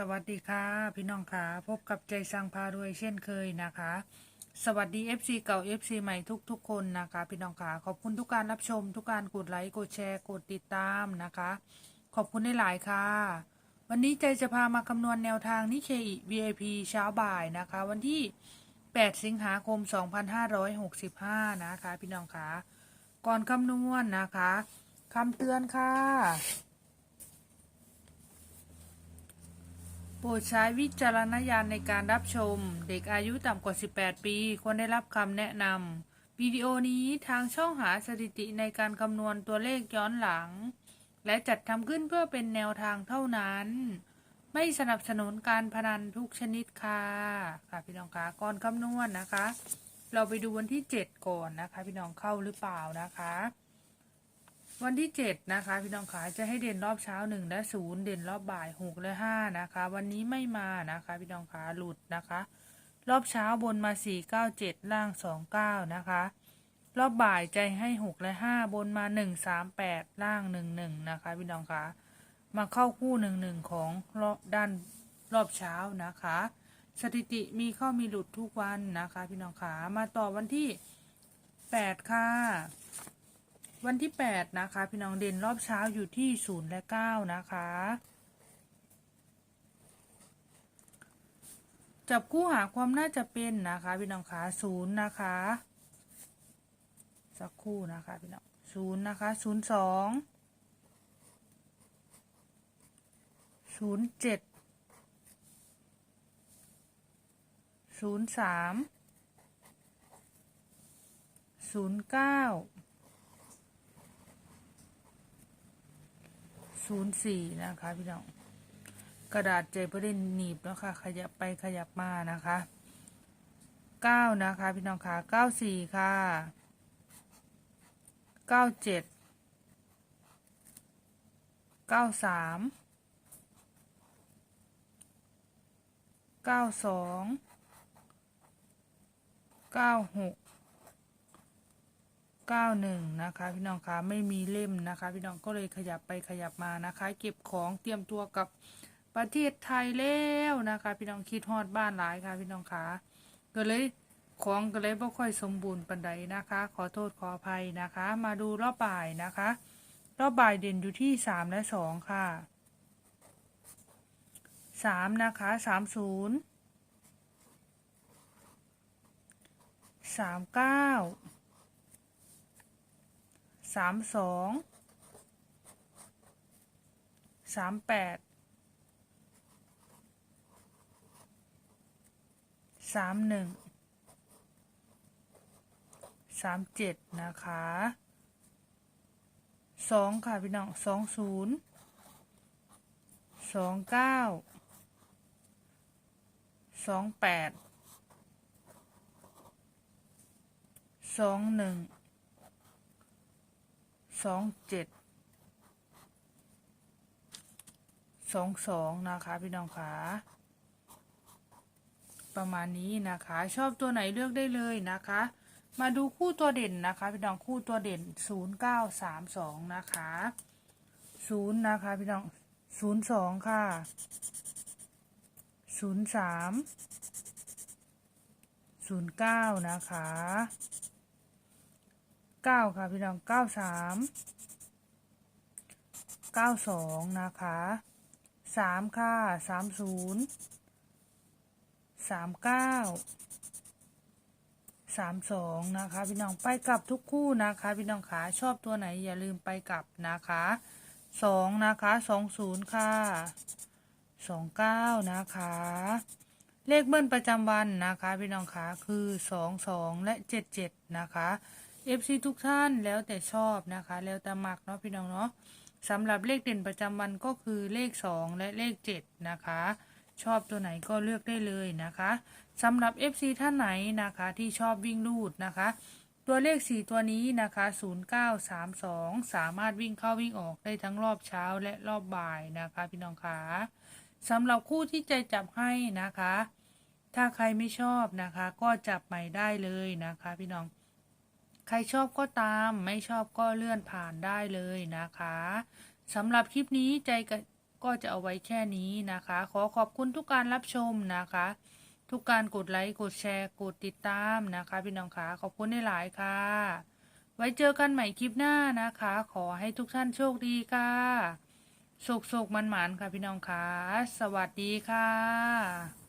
สวัสดีค่ะ พี่น้องค่ะ พบกับใจสังพารวยเช่นเคยนะคะ สวัสดี FC เก่า FC ใหม่ทุกๆ คนนะคะ พี่น้องค่ะ ขอบคุณทุกการรับชม ทุกการกดไลค์กดแชร์กดติดตามนะคะ ขอบคุณได้หลายค่ะ วันนี้ใจจะพามาคำนวณแนวทางนิเคอิ VIP เช้าบ่ายนะคะ วันที่ 8 สิงหาคม 2565 นะคะ พี่น้องค่ะ ก่อนคำนวณนะคะคำเตือนค่ะ โปรดใช้วิจารณญาณในการรับชม เด็กอายุต่ำกว่า 18 ปีควรได้รับคำแนะนำวิดีโอนี้ทางช่องหาสถิติในการคำนวณตัวเลขย้อนหลัง และจัดทำขึ้นเพื่อเป็นแนวทางเท่านั้น ไม่สนับสนุนการพนันทุกชนิดค่ะค่ะพี่น้องคะก่อนคำนวณนะคะ เราไปดูวันที่ 7 ก่อนนะคะ พี่น้องเข้าหรือเปล่านะคะ วันที่ 7 นะคะ พี่น้องขาจะให้เด่นรอบเช้า 1 และ0เด่นรอบบ่าย 6 และ 5 นะคะ วันนี้ไม่มานะคะ พี่น้องขาหลุดนะคะ รอบเช้าบนมา 4 9 7 ล่าง 2 9 นะคะ รอบบ่ายใจให้ 6 และ 5 บนมา 1 3 8 ล่าง 1 1 นะคะ พี่น้องขามาเข้าคู่ 1 1 ของรอบด้านรอบเช้านะคะ สถิติมีเข้ามีหลุดทุกวันนะคะ พี่น้องขามาต่อวันที่ 8 ค่ะ วันที่ 8 นะคะ พี่น้องเด่นรอบเช้าอยู่ที่0และ9นะคะ จับคู่หาความน่าจะเป็นนะคะ พี่น้องขา0นย์นะคะ สักคู่นะคะ พี่น้อง0นย์นะคะ02 07 03 09ศูนย์เจ็ดศูนย์สี่นย์เก้า ศูนย์สี่นะคะพี่น้องกระดาษเจเปอร์เดนหนีบแล้วค่ะ ขยับไปขยับมานะคะเก้านะคะ พี่น้องค่ะเก้าสี่ค่ะเก้าเจ็ดเก้าสามเก้าสองเก้าหก เก้าหนึ่งนะคะ พี่น้องคะไม่มีเล่มนะคะ พี่น้องก็เลยขยับไปขยับมานะคะ เก็บของเตรียมตัวกับประเทศไทยแล้วนะคะ พี่น้องคิดฮอดบ้านหลายค่ะ พี่น้องคะก็เลยของก็เลยไม่ค่อยสมบูรณ์ปันใดนะคะ ขอโทษขออภัยนะคะ มาดูรอบบ่ายนะคะ รอบบ่ายเด่นอยู่ที่สามและสองค่ะสามนะคะสามศูนย์สามเก้า สามสองสามแปดสามหนึ่งสามเจ็ดนะคะสองค่ะพี่น้องสองศูนย์สองเก้าสองแปดสองหนึ่ง สองเจ็ดสองสองนะคะพี่น้องคะประมาณนี้นะคะ ชอบตัวไหนเลือกได้เลยนะคะ มาดูคู่ตัวเด่นนะคะ พี่น้องคู่ตัวเด่นศูนย์เก้าสามสองนะคะศูนย์นะคะพี่น้องศูนย์สองค่ะศูนย์สามศูนย์เก้านะคะ เก้าค่ะพี่น้องเก้าสามเก้าสองนะคะสามค่ะสามศูนย์สามเก้าสามสองนะคะพี่น้องไปกลับทุกคู่นะคะพี่น้องขาชอบตัวไหนอย่าลืมไปกลับนะคะสองนะคะสองศูนย์ค่ะสองเก้านะคะ เลขเบิ้ลประจำวันนะคะพี่น้องขาคือสองสองและเจ็ดเจ็ดนะคะ FC ทุกท่านแล้วแต่ชอบนะคะ แล้วแต่มักเนาะพี่น้องเนาะสำหรับเลขเด่นประจำวันก็คือเลข 2 และเลข 7 นะคะ ชอบตัวไหนก็เลือกได้เลยนะคะสำหรับ FC ท่านไหนนะคะที่ชอบวิ่งลูดนะคะ ตัวเลข 4 ตัวนี้นะคะ 0932 สามารถวิ่งเข้าวิ่งออกได้ทั้งรอบเช้าและรอบบ่ายนะคะ พี่น้องคะสำหรับคู่ที่ใจจับให้นะคะ ถ้าใครไม่ชอบนะคะ ก็จับใหม่ได้เลยนะคะ พี่น้อง ใครชอบก็ตาม ไม่ชอบก็เลื่อนผ่านได้เลยนะคะสำหรับคลิปนี้ใจก็จะเอาไว้แค่นี้นะคะ ขอขอบคุณทุกการรับชมนะคะ ทุกการกดไลค์กดแชร์กดติดตามนะคะ พี่น้องคะขอบคุณได้หลายค่ะ ไว้เจอกันใหม่คลิปหน้านะคะ ขอให้ทุกท่านโชคดีค่ะโชคโชคมันหมานค่ะพี่น้องคะสวัสดีค่ะ